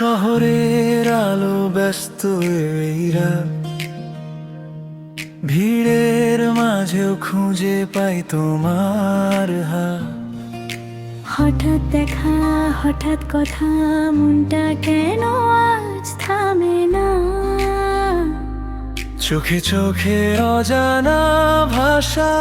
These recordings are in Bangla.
শহরের আলো ব্যস্ত এই রাত ভিড়ের মাঝেও খুঁজে পাই তোমার হাত। হঠাৎ দেখা হঠাৎ কথা মনটা কেন আজ থামে না? চোখে চোখে অজানা ভাষা।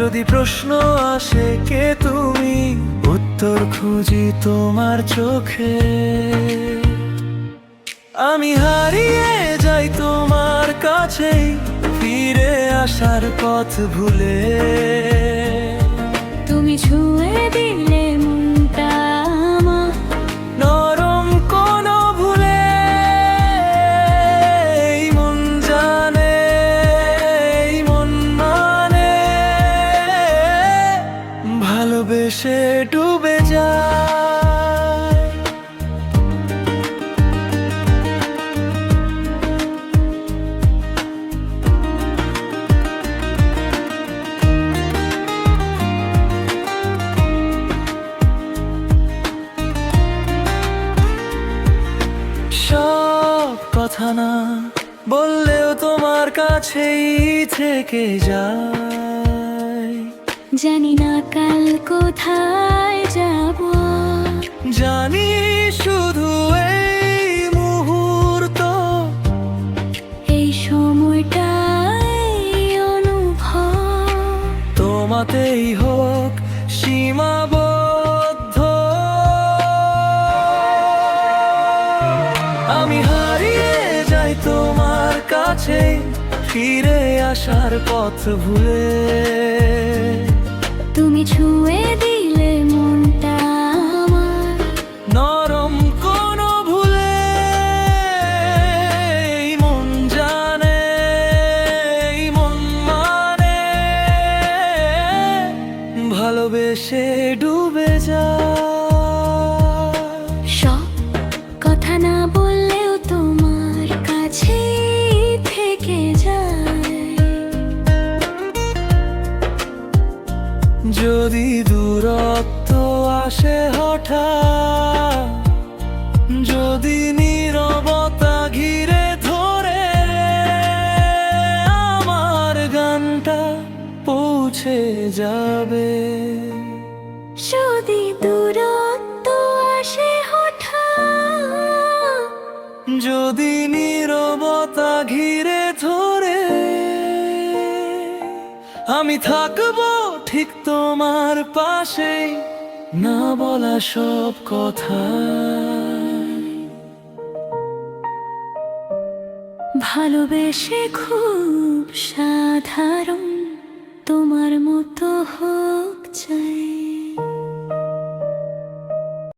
যদি প্রশ্ন আসে, কে তুমি? উত্তর খুঁজি তোমার চোখে। আমি হারিয়ে যাই তোমার কাছেই, ফিরে আসার পথ ভুলে। কথা না বললেও তোমার কাছেই থেকে যায়। জানি না কাল কোথায় যাব। জানি শুধু এই মুহূর্ত। এই সময়টাই অনুভব। তোমাতেই কাছে ফিরে আসার পথ ভুলে। তুমি ছুঁয়ে দিলে মনটা আমার। নরম কোন ভুলে মন জানে মন মানে। ভালোবেসে ডুবে যায়। যদি দূরত্ব আসে হঠাৎ যদি নীরবতা ঘিরে ধরে আমার গানটা পৌঁছে যাবে। যদি দূরত্ব আসে হঠাৎ যদি নীরবতা আমি থাকব ঠিক তোমার পাশে, না বলা সব কথা। ভালোবেসে খুব সাধারণ, তোমার মতো হোক চাই।